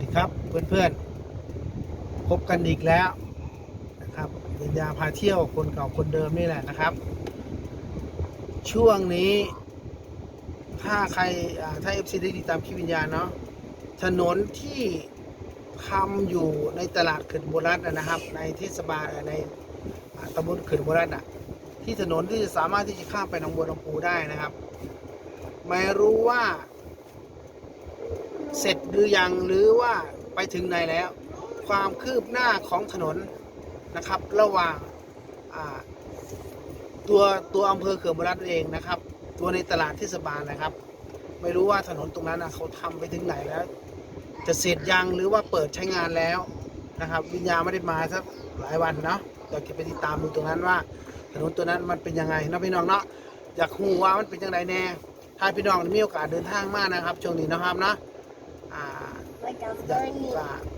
ดีครับเพื่อนๆ พบกันอีกแล้วนะครับวิญญาพาเที่ยวคนเก่าคนเดิมนี่แหละนะครับ ช่วงนี้ ถ้าใครอ่าถ้า FC ได้ติดตามคลิปวิญญาณเนาะถนนที่ทำอยู่ในตลาดเขื่อนโบราณนะครับ ในเทศบาลในตำบลเขื่อนโบราณอะที่ถนนที่จะสามารถที่จะข้ามไปหนองบัวลำพูได้นะครับ ไม่รู้ว่า เสร็จหรือยังหรือว่าไปถึงไหนแล้ว ความคืบหน้าของถนนนะครับ ระหว่างตัวตัวอำเภอเขื่อนบุรีเองนะครับ ตัวในตลาดเทศบาลนะครับ ไม่รู้ว่าถนนตรงนั้นนะเขาทำไปถึงไหนแล้ว จะเสร็จยังหรือว่าเปิดใช้งานแล้วนะครับ วิญญาณไม่ได้มาสักหลายวันเนาะอยากจะไปติดตามดูตรงนั้นว่า ถนนตัวนั้นมันเป็นยังไงนาะพี่น้องเนาะอยากรู้ว่ามันเป็นยังไงแน่ถ้าพี่น้องมีโอกาสเดินทางมากนะครับช่วงนี้นะครับเนาะ อยากจะ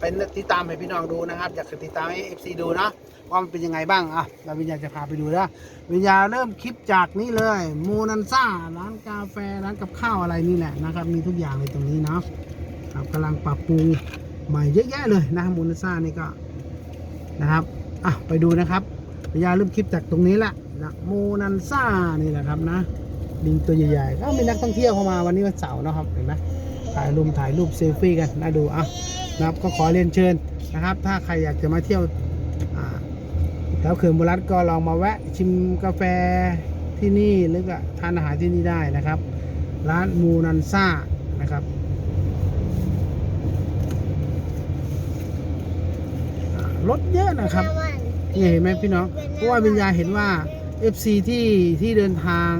เป็นติดตามให้พี่น้องดูนะครับ อยากจะติดตามให้เอฟซีดูเนาะว่ามันเป็นยังไงบ้างอะเราวิญญาจะพาไปดูนะวิญญาเริ่มคลิปจากนี่เลยมูนันซ่าร้านกาแฟร้านกับข้าวอะไรนี่แหละนะครับ มีทุกอย่างเลยตรงนี้เนาะครับกำลังปรับปรุงใหม่เยอะแยะเลยนะมูนันซ่านี่ก็นะครับอะไปดูนะครับวิญญาเริ่มคลิปจากตรงนี้แหละนะมูนันซ่านี่แหละครับนะลิงตัวใหญ่ๆก็มีนักท่องเที่ยวเข้ามาวันนี้วันเสาร์นะครับเห็นไหม ถ่ายรูปถ่ายรูปเซลฟี่กันน่าดูอะนะครับก็ขอเรียนเชิญนะครับ ถ้าใครอยากจะมาเที่ยวอ่าแถวเขื่อนบุรัตก็ลองมาแวะชิมกาแฟที่นี่หรือก็ทานอาหารที่นี่ได้นะครับ ร้านมูนันซ่านะครับอ่ารถเยอะนะครับนี่เห็นไหมพี่น้องเพราะว่าวิญญาณเห็นว่า FC ที่ที่เดินทาง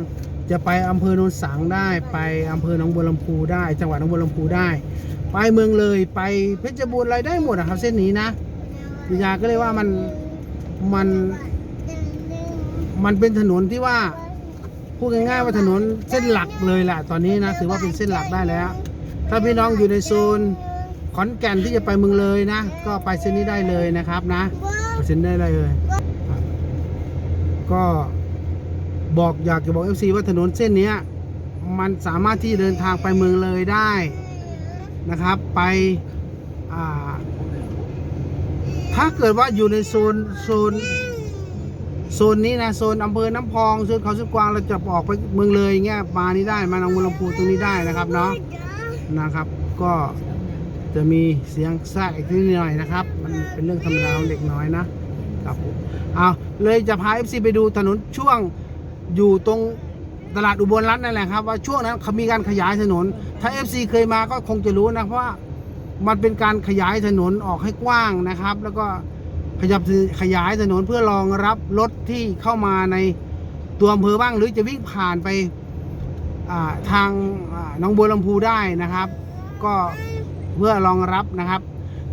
จะไปอำเภอโนนสังได้ไปอำเภอหนองบัวลำพูได้ จังหวัดหนองบัวลำพูได้ ไปเมืองเลยไปเพชรบูรณ์อะไรได้หมดนะครับ เส้นนี้นะวิญญาก็เลยว่ามันมันมันเป็นถนนที่ว่าพูดง่ายๆว่าถนนเส้นหลักเลยแหละตอนนี้นะถือว่าเป็นเส้นหลักได้แล้ว ถ้าพี่น้องอยู่ในโซนขอนแก่นที่จะไปเมืองเลยนะ ก็ไปเส้นนี้ได้เลยนะครับนะเปเซ็นได้เลย ก็ บอกอยากจะบอก FC ว่าถนนเส้นนี้มันสามารถที่เดินทางไปเมืองเลยได้นะครับ ไปถ้าเกิดว่าอยู่ในโซนโซนโซนนี้นะโซนอำเภอน้ำพองโซนเขาสุกวางเราจะออกไปเมืองเลยเงี้ยมานี้ได้มาหนองบัวลำพูตรงนี้ได้นะครับเนาะนะครับ ก็จะมีเสียงแทรกอีกนิดหน่อยนะครับ มันเป็นเรื่องธรรมดาของเด็กน้อยนะ ครับผมเอาเลยจะพา FC ไปดูถนนช่วง อยู่ตรงตลาดอุบลรัตน์นั่นแหละครับว่าช่วงนั้นเขามีการขยายถนน ถ้า FC เคยมาก็คงจะรู้นะเพราะว่ามันเป็นการขยายถนนออกให้กว้างนะครับ แล้วก็ขยับขยายถนนเพื่อรองรับรถที่เข้ามาในตัวอำเภอบ้าง หรือจะวิ่งผ่านไปาทางอ่าหนองบัวลำพูได้นะครับ ก็เพื่อรองรับนะครับ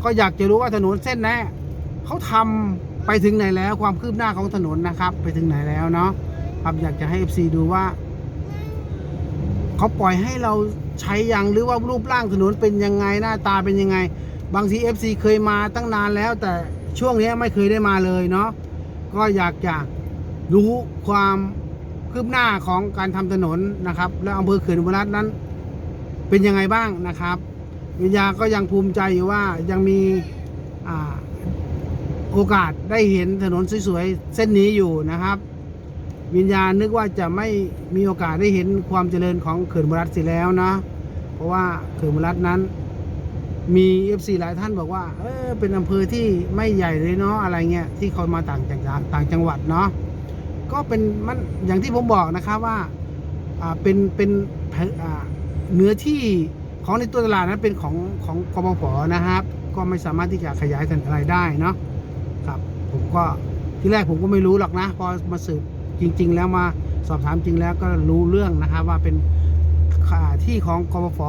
ก็อยากจะรู้ว่าถนนเส้นนี้เขาทำไปถึงไหนแล้วความคืบหน้าของถนนนะครับ ไปถึงไหนแล้วเนาะ ครับ อยากจะให้ FC ดูว่าเขาปล่อยให้เราใช้ยังหรือว่ารูปร่างถนนเป็นยังไงหน้าตาเป็นยังไง บางที FC เคยมาตั้งนานแล้ว แต่ช่วงนี้ไม่เคยได้มาเลยเนาะก็อยากจะรู้ความคืบหน้าของการทำถนนนะครับ และอำเภอเขื่อนอุบลรัตน์นั้น เป็นยังไงบ้างนะครับวิญญาก็ยังภูมิใจอยู่ว่ายังมีอโอกาสได้เห็นถนนสวยๆเส้นนี้อยู่นะครับ วิญญาณนึกว่าจะไม่มีโอกาสได้เห็นความเจริญของเขื่อนบุรัตเสิแล้วนะ เพราะว่าเขื่อนบุรัตนั้น มีเอฟซีหลายท่านบอกว่า เออเป็นอำเภอที่ไม่ใหญ่เลยเนาะอะไรเงี้ยที่เขามาต่างจังหวัดต่างจังหวัดเนาะก็เป็นมันอย่างที่ผมบอกนะครับว่าอ่าเป็นเป็นเนื้อที่ของในตัวตลาดนั้นเป็นของของกบพนะครับ ก็ไม่สามารถที่จะขยาย thành อะไรได้เนาะครับ ผมก็ที่แรกผมก็ไม่รู้หรอกนะ พอมาสืบ จริง ๆ แล้วมาสอบถามจริงแล้วก็รู้เรื่องนะครับว่าเป็นที่ของกบพ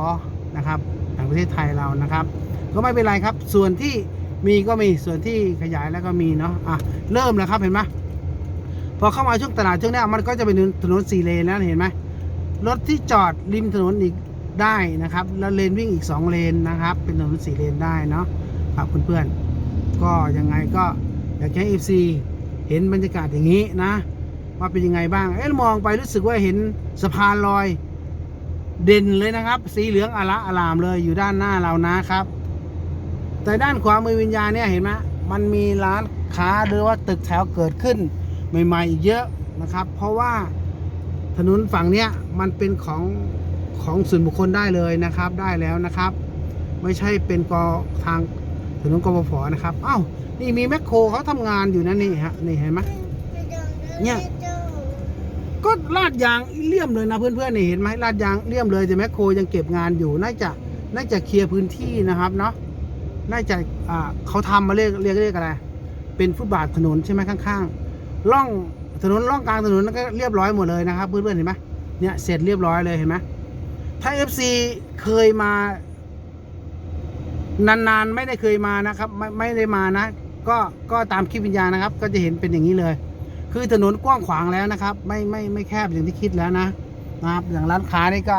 นะครับแห่งประเทศไทยเรานะครับ ก็ไม่เป็นไรครับ ส่วนที่มีก็มีส่วนที่ขยายแล้วก็มีเนาะอะเริ่มแล้วครับเห็นไหมพอเข้ามาช่วงตลาดช่วงเนี้ยมันก็จะเป็นถนนสี่เลนแล้วเห็นไหมรถที่จอดริมถนนอีกได้นะครับ แล้วเลนวิ่งอีก 2 เลนนะครับ เป็นถนนสี่เลนได้เนาะครับเพื่อนๆก็ยังไงก็อยากให้เอฟซีเห็นบรรยากาศอย่างนี้นะ ว่าเป็นยังไงบ้าง เอ๊ะมองไปรู้สึกว่าเห็นสะพานลอย เด่นเลยนะครับ สีเหลืองอละอลามเลยอยู่ด้านหน้าเรานะครับ แต่ด้านขวามือวิญญาณเนี่ยเห็นไหมมันมีร้านค้าหรือว่าตึกแถวเกิดขึ้น ใหม่ๆอีกเยอะนะครับ เพราะว่าถนนฝั่งเนี้ยมันเป็นของของส่วนบุคคลได้เลยนะครับ ได้แล้วนะครับ ไม่ใช่เป็นกอทางถนนกบพนะครับ อ้าว นี่มีแมคโครเขาทำงานอยู่นะนี่ฮะ นี่เห็นไหม เนี่ย ก็ลาดยางเลี่ยมเลยนะเพื่อนๆนี่เห็นไหมลาดยางเลี่ยมเลยแต่แมคโครยังเก็บงานอยู่น่าจะน่าจะเคลียร์พื้นที่นะครับเนาะน่าจะอ่าเขาทำมาเรียกเรียกเรียกอะไรเป็นฟุตบาทถนนใช่ไหมข้างๆร่องถนนร่องกลางถนนนั่นก็เรียบร้อยหมดเลยนะครับเพื่อนๆเห็นไหมเนี่ยเสร็จเรียบร้อยเลยเห็นไหมถ้า FC เคยมานานๆไม่ได้เคยมานะครับ ไม่ไม่ได้มานะ ก็ก็ตามคลิปวิญญาณนะครับ ก็จะเห็นเป็นอย่างนี้เลย คือถนนกว้างขวางแล้วนะครับ ไม่ไม่ไม่แคบอย่างที่คิดแล้วนะนะครับ อย่างร้านค้านี่ก็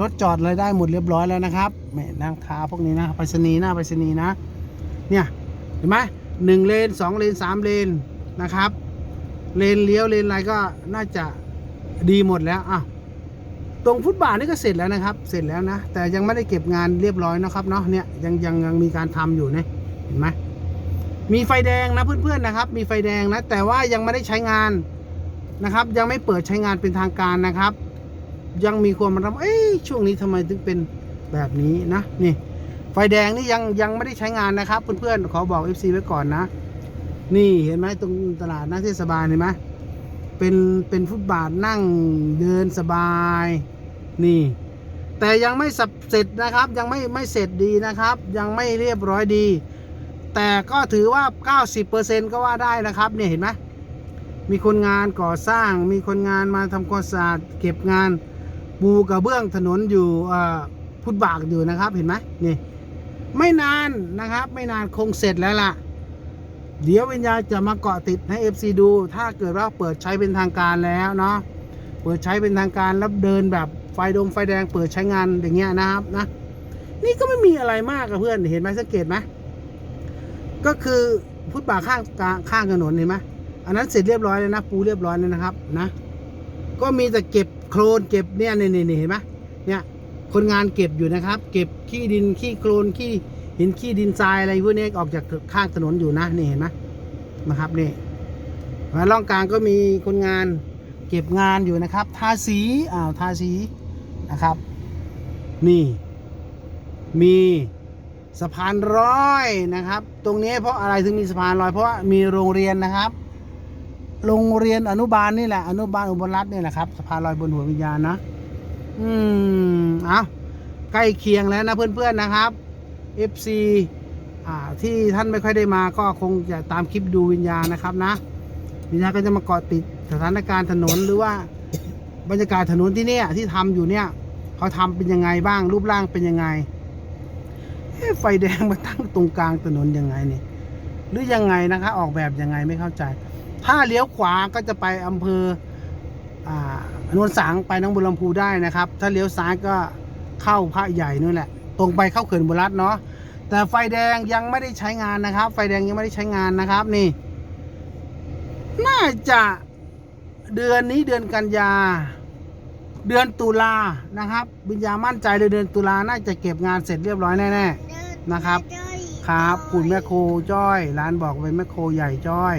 รถจอดเลยได้หมดเรียบร้อยแล้วนะครับแม่ร้านค้าพวกนี้นะไปรษณีย์หน้าไปรษณีย์นะ เนี่ยเห็นไหมหนึ่งเลนสองเลนสามเลนนะครับ เลนเลี้ยวเลนอะไรก็น่าจะดีหมดแล้วอะตรงฟุตบาทนี่ก็เสร็จแล้วนะครับ เสร็จแล้วนะ แต่ยังไม่ได้เก็บงานเรียบร้อยนะครับเนาะเนี่ยยังยังยังมีการทำอยู่นะเห็นไหม มีไฟแดงนะเพื่อนๆนะครับ มีไฟแดงนะ แต่ว่ายังไม่ได้ใช้งานนะครับ ยังไม่เปิดใช้งานเป็นทางการนะครับ ยังมีความระมัดเอ้ยช่วงนี้ทำไมถึงเป็นแบบนี้นะนี่ ไฟแดงนี่ยังยังไม่ได้ใช้งานนะครับ เพื่อนๆขอบอก FC ไว้ก่อนนะ นี่เห็นไหมตรงตลาดหน้าเทศบาลเห็นไหมเป็นเป็นฟุตบาทนั่งเดินสบาย นี่ แต่ยังไม่สับเสร็จนะครับ ยังไม่ไม่เสร็จดีนะครับ ยังไม่เรียบร้อยดี แต่ก็ถือว่า 90%ก็ว่าได้นะครับ เนี่ย เห็นไหมมีคนงานก่อสร้าง มีคนงานมาทำความสะอาดเก็บงานปูกระเบื้องถนนอยู่พุทธบากอยู่นะครับ เห็นไหมนี่ ไม่นานนะครับ ไม่นานคงเสร็จแล้วล่ะ เดี๋ยววิญญาจะมาเกาะติดให้ FC ดู ถ้าเกิดว่าเปิดใช้เป็นทางการแล้วเนาะ เปิดใช้เป็นทางการแล้วเดินแบบไฟดงไฟแดงเปิดใช้งานอย่างเงี้ยนะครับนะ นี่ก็ไม่มีอะไรมากอะเพื่อน เห็นไหมสังเกตไหม ก็คือฟุตบาทข้างกลางข้างถนนเห็นไหมอันนั้นเสร็จเรียบร้อยแล้วนะ ปูเรียบร้อยแล้วนะครับนะ ก็มีแต่เก็บโครนเก็บเนี่ยนี่นี่เห็นไหมเนี่ยคนงานเก็บอยู่นะครับ เก็บขี้ดินขี้โครนขี้หินขี้ดินทรายอะไรพวกนี้ออกจากข้างถนนอยู่นะนี่เห็นไหมนะครับนี่มาล่องกลางก็มีคนงานเก็บงานอยู่นะครับ ทาสีอ้าวทาสีนะครับ นี่ มี สะพานร้อยนะครับ ตรงนี้เพราะอะไรถึงมีสะพานลอย เพราะว่ามีโรงเรียนนะครับ โรงเรียนอนุบาลนี่แหละอนุบาลอุบลรัตน์นี่แหละครับสะพานลอยบนหัววิญญาณนะอืมเอาใกล้เคียงแล้วนะเพื่อนๆนะครับ FC อ่าที่ท่านไม่ค่อยได้มาก็คงจะตามคลิปดูวิญญาณนะครับนะ วิญญาณก็จะมาเกาะติดสถานการณ์ถนนหรือว่าบรรยากาศถนนที่เนี่ยที่ทำอยู่เนี่ยเขาทำเป็นยังไงบ้างรูปร่างเป็นยังไง ไฟแดงมาตั้งตรงกลางถนนยังไงนี่หรือยังไงนะคะ ออกแบบยังไงไม่เข้าใจ ถ้าเลี้ยวขวาก็จะไปอำเภออ่านวลสังไปน้องบุรลำพูได้นะครับ ถ้าเลี้ยวซ้ายก็เข้าพระใหญ่นู่นแหละ ตรงไปเข้าเขื่อนบุรัตน์เนาะแต่ไฟแดงยังไม่ได้ใช้งานนะครับ ไฟแดงยังไม่ได้ใช้งานนะครับนี่ น่าจะเดือนนี้เดือนกันยา เดือนตุลานะครับวิญญามั่นใจเลยเดือนตุลาน่าจะเก็บงานเสร็จเรียบร้อยแน่ๆนะครับ ครับคุณแม่โคจ้อย ร้านบอกเป็นแม่โคใหญ่จ้อย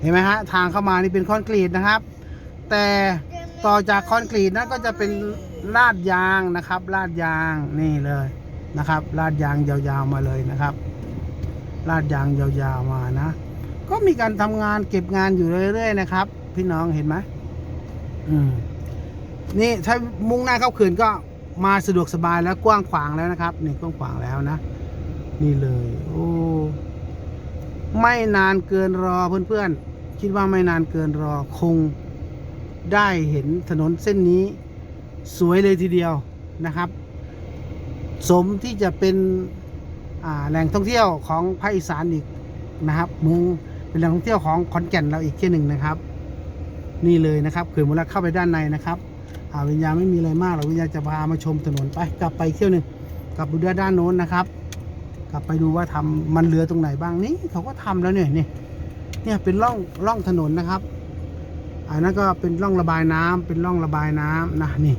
เห็นไหมฮะทางเข้ามานี่เป็นคอนกรีตนะครับ แต่ต่อจากคอนกรีตนั้นก็จะเป็นลาดยางนะครับลาดยางนี่เลยนะครับ ลาดยางยาวๆมาเลยนะครับ ลาดยางยาวๆมานะ ก็มีการทำงานเก็บงานอยู่เรื่อยๆนะครับ พี่น้องเห็นไหมอืม นี่ถ้ามุ่งหน้าเข้าเขื่อนก็มาสะดวกสบายแล้วกว้างขวางแล้วนะครับ นี่กว้างขวางแล้วนะ นี่เลย โอ้ไม่นานเกินรอเพื่อนๆ คิดว่าไม่นานเกินรอคงได้เห็นถนนเส้นนี้สวยเลยทีเดียวนะครับ สมที่จะเป็นแหล่งท่องเที่ยวของภาคอีสานอีกนะครับเมืองเป็นแหล่งท่องเที่ยวของขอนแก่นเราอีกที่หนึ่งนะครับ นี่เลยนะครับเขื่อนมูลเข้าไปด้านในนะครับ วิญญาณไม่มีอะไรมากหรอกวิญญาณจะพามาชมถนนไปกลับไปเที่ยวหนึ่งกลับดูด้านด้านโน้นนะครับ กลับไปดูว่าทำมันเหลือตรงไหนบ้างนี่เขาก็ทำแล้วเนี่ยนี่เนี่ยเป็นร่องร่องถนนนะครับอันนั้นก็เป็นร่องระบายน้ำเป็นร่องระบายน้ำนะนี่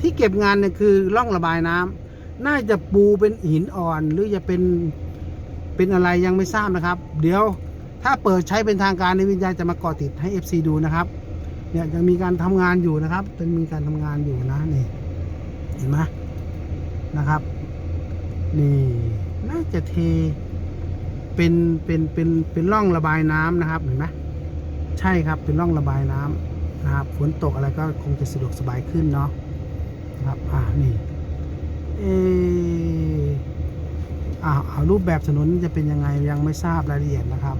ที่เก็บงานเนี่ยคือร่องระบายน้ำน่าจะปูเป็นหินอ่อน หรือจะเป็นเป็นอะไรยังไม่ทราบนะครับ เดี๋ยวถ้าเปิดใช้เป็นทางการในวิญญาณจะมาก่อติดให้ FC ดูนะครับ เนี่ยยังมีการทำงานอยู่นะครับยังมีการทำงานอยู่นะนี่ เห็นไหมนะครับ นี่น่าจะเทเป็นเป็นเป็นเป็นร่องระบายน้ำนะครับเห็นไหมใช่ครับเป็นร่องระบายน้ำนะครับฝนตกอะไรก็คงจะสะดวกสบายขึ้นเนาะนะครับอ่านี่เอออ่าเอารูปแบบถนนจะเป็นยังไงยังไม่ทราบรายละเอียดนะครับ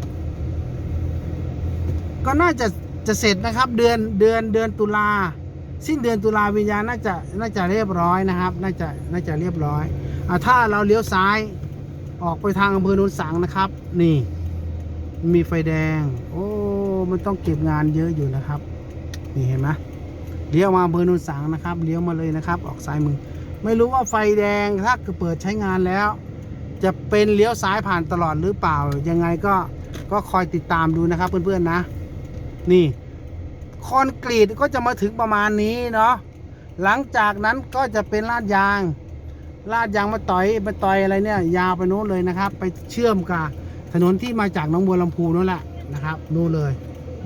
ก็น่าจะ จะเสร็จนะครับเดือนเดือนเดือนตุลาสิ้นเดือนตุลาวิญญาณน่าจะน่าจะเรียบร้อยนะครับ น่าจะน่าจะเรียบร้อยอถ้าเราเลี้ยวซ้ายออกไปทางอำเภอโนนสังนะครับ นี่ มีไฟแดง โอ้มันต้องเก็บงานเยอะอยู่นะครับ นี่เห็นไหมเลี้ยวมาอำเภอโนนสังนะครับเลี้ยวมาเลยนะครับ ออกซ้ายมือไม่รู้ว่าไฟแดงถ้าเปิดใช้งานแล้ว จะเป็นเลี้ยวซ้ายผ่านตลอดหรือเปล่า ยังไงก็ก็คอยติดตามดูนะครับเพื่อนๆนะ นี่คอนกรีตก็จะมาถึงประมาณนี้เนาะหลังจากนั้นก็จะเป็นลาดยาง ลาดยางมาต่อยมาต่อยอะไรเนี่ย ยาวไปโน้นเลยนะครับ ไปเชื่อมกับถนนที่มาจากหน้องบัวลำพูนั่นแหละนะครับนู่นเลย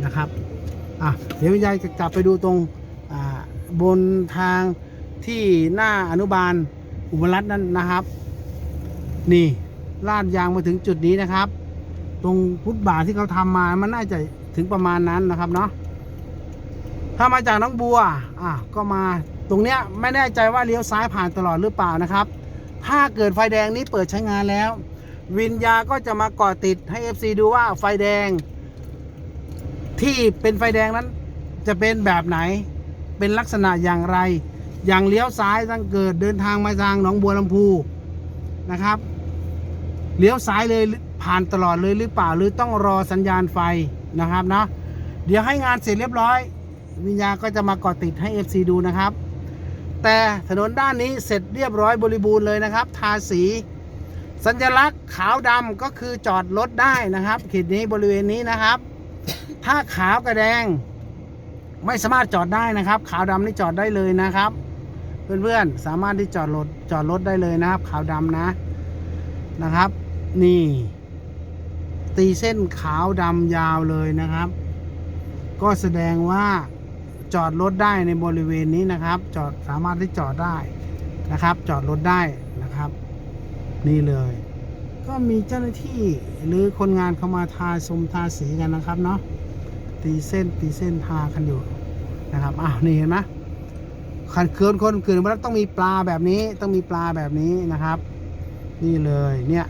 นะครับอะเดี๋ยวยายจะกลับไปดูตรงอ่าบนทางที่หน้าอนุบาลอุบลรัตน์นั่นนะครับ นี่ลาดยางมาถึงจุดนี้นะครับ ตรงฟุตบาทที่เขาทำมามันน่าจะ ถึงประมาณนั้นนะครับเนาะถ้ามาจากน้องบัวอะก็มาตรงเนี้ยไม่แน่ใจว่าเลี้ยวซ้ายผ่านตลอดหรือเปล่านะครับ ถ้าเกิดไฟแดงนี้เปิดใช้งานแล้ว วินยาก็จะมาก่อติดให้ FC ดูว่าไฟแดง ที่เป็นไฟแดงนั้น จะเป็นแบบไหนเป็นลักษณะอย่างไร อย่างเลี้ยวซ้ายตั้งเกิดเดินทางมาทางหนองบัวลำพูนะครับ เลี้ยวซ้ายเลยผ่านตลอดเลยหรือเปล่าหรือต้องรอสัญญาณไฟ นะครับเนาะเดี๋ยวให้งานเสร็จเรียบร้อย วิญญาก็จะมาเกาะติดให้ FC ดูนะครับ แต่ถนนด้านนี้เสร็จเรียบร้อยบริบูรณ์เลยนะครับ ทาสี สัญลักษณ์ขาวดำก็คือจอดรถได้นะครับเขตนี้บริเวณนี้นะครับ ถ้าขาวกับแดง ไม่สามารถจอดได้นะครับ ขาวดำนี่จอดได้เลยนะครับเพื่อนๆ สามารถที่จอดรถจอดรถได้เลยนะครับ ขาวดำนะนะครับ นี่ ตีเส้นขาวดำยาวเลยนะครับ ก็แสดงว่าจอดรถได้ในบริเวณนี้นะครับ จอดสามารถที่จอดได้นะครับ จอดรถได้นะครับ นี่เลย ก็มีเจ้าหน้าที่หรือคนงานเข้ามาทาสมทาสีกันนะครับเนาะตีเส้นตีเส้นทากันอยู่นะครับอ้าวนี่เห็นไหมขันเคินคนเกินมาแล้วต้องมีปลาแบบนี้ต้องมีปลาแบบนี้นะครับ นี่เลยเนี่ย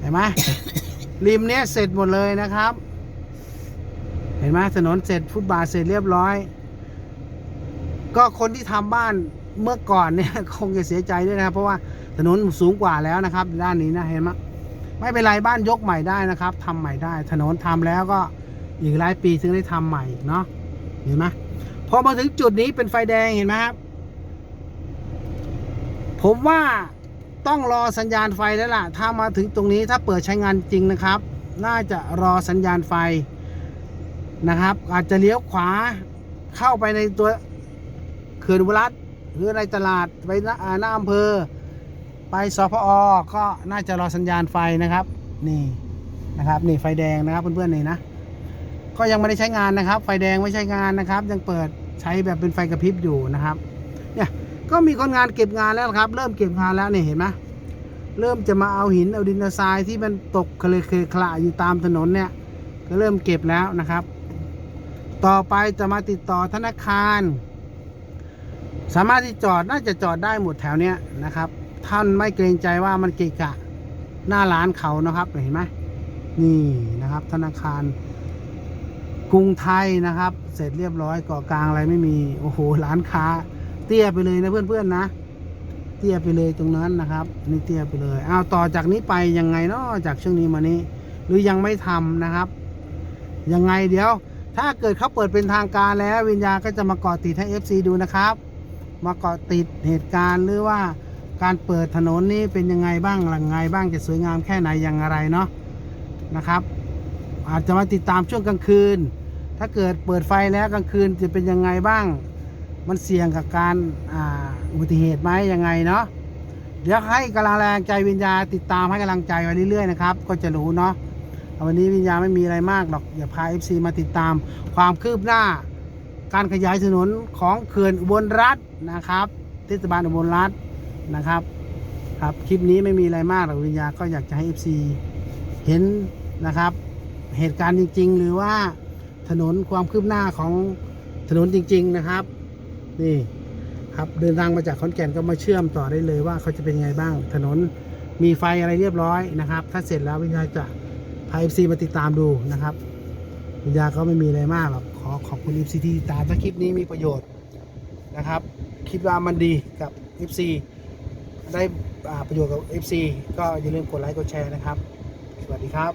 เห็นไหม ริมเนี้ยเสร็จหมดเลยนะครับ เห็นไหมถนนเสร็จฟุตบาทเสร็จเรียบร้อย ก็คนที่ทำบ้านเมื่อก่อนเนี่ยคงจะเสียใจด้วยนะครับ เพราะว่าถนนสูงกว่าแล้วนะครับ ด้านนี้นะเห็นไหมไม่เป็นไรบ้านยกใหม่ได้นะครับทำใหม่ได้ ถนนทำแล้วก็อีกหลายปีถึงได้ทำใหม่เนาะเห็นไหมพอมาถึงจุดนี้เป็นไฟแดงเห็นไหมครับ ผมว่า ต้องรอสัญญาณไฟแล้วล่ะ ถ้ามาถึงตรงนี้ถ้าเปิดใช้งานจริงนะครับ น่าจะรอสัญญาณไฟนะครับ อาจจะเลี้ยวขวาเข้าไปในตัวเขื่อนอุรัตหรือในตลาดไปหน้าอำเภอ ไปสพอก็น่าจะรอสัญญาณไฟนะครับ นี่นะครับนี่ไฟแดงนะครับเพื่อนๆนี่นะก็ยังไม่ได้ใช้งานนะครับ ไฟแดงไม่ใช้งานนะครับ ยังเปิดใช้แบบเป็นไฟกระพริบอยู่นะครับ ก็มีคนงานเก็บงานแล้วครับ เริ่มเก็บงานแล้วเนี่ยเห็นไหมเริ่มจะมาเอาหินเอาดินเอาทรายที่มันตกเคลเคลคละอยู่ตามถนนเนี่ย ก็เริ่มเก็บแล้วนะครับ ต่อไปจะมาติดต่อธนาคาร สามารถที่จอดน่าจะจอดได้หมดแถวเนี้ยนะครับ ท่านไม่เกรงใจว่ามันเกะกะหน้าร้านเขานะครับเห็นไหมนี่นะครับ ธนาคารกรุงไทยนะครับ เสร็จเรียบร้อยเกาะกลางอะไรไม่มีโอ้โหร้านค้า เตี้ยไปเลยนะเพื่อนๆนะ เตี้ยไปเลยตรงนั้นนะครับนี่เตี้ยไปเลยเอาต่อจากนี้ไปยังไงเนาะจากช่วงนี้มานี้ หรือยังไม่ทำนะครับ ยังไงเดี๋ยว ถ้าเกิดเขาเปิดเป็นทางการแล้ววิญญาณก็จะมาเกาะติดให้ FC ดูนะครับ มาเกาะติดเหตุการณ์หรือว่าการเปิดถนนนี้เป็นยังไงบ้างหลังไงบ้างจะสวยงามแค่ไหนอย่างไรเนาะนะครับ อาจจะมาติดตามช่วงกลางคืน ถ้าเกิดเปิดไฟแล้วกลางคืนจะเป็นยังไงบ้าง มันเสี่ยงกับการอุบัติเหตุไหมยังไงเนาะเดี๋ยวให้กำลังแรงใจวิญญาติดตามให้กำลังใจไปเรื่อยๆนะครับก็จะรู้เนาะวันนี้วิญญาไม่มีอะไรมากหรอกอย่าพา FC มาติดตามความคืบหน้า การขยายถนนของเขื่อนอุบลรัฐนะครับเทศบาลอุบลรัฐนะครับ ครับคลิปนี้ไม่มีอะไรมากหรอกวิญญาก็อยากจะให้ FC เห็นนะครับ เหตุการณ์จริง ๆ หรือว่าถนนความคืบหน้าของถนนจริง ๆ นะครับ นี่ครับเดินทางมาจากขอนแก่นก็มาเชื่อมต่อได้เลยว่าเขาจะเป็นยังไงบ้าง ถนนมีไฟอะไรเรียบร้อยนะครับ ถ้าเสร็จแล้ววิญญาจะพา FC มาติดตามดูนะครับวิญญาก็ไม่มีอะไรมากหรอกขอขอบคุณ FC ที่ติดตามถ้าคลิปนี้มีประโยชน์นะครับ คิดว่ามันดีกับ FC ได้ประโยชน์กับ FC ก็อย่าลืมกดไลค์กดแชร์นะครับ สวัสดีครับ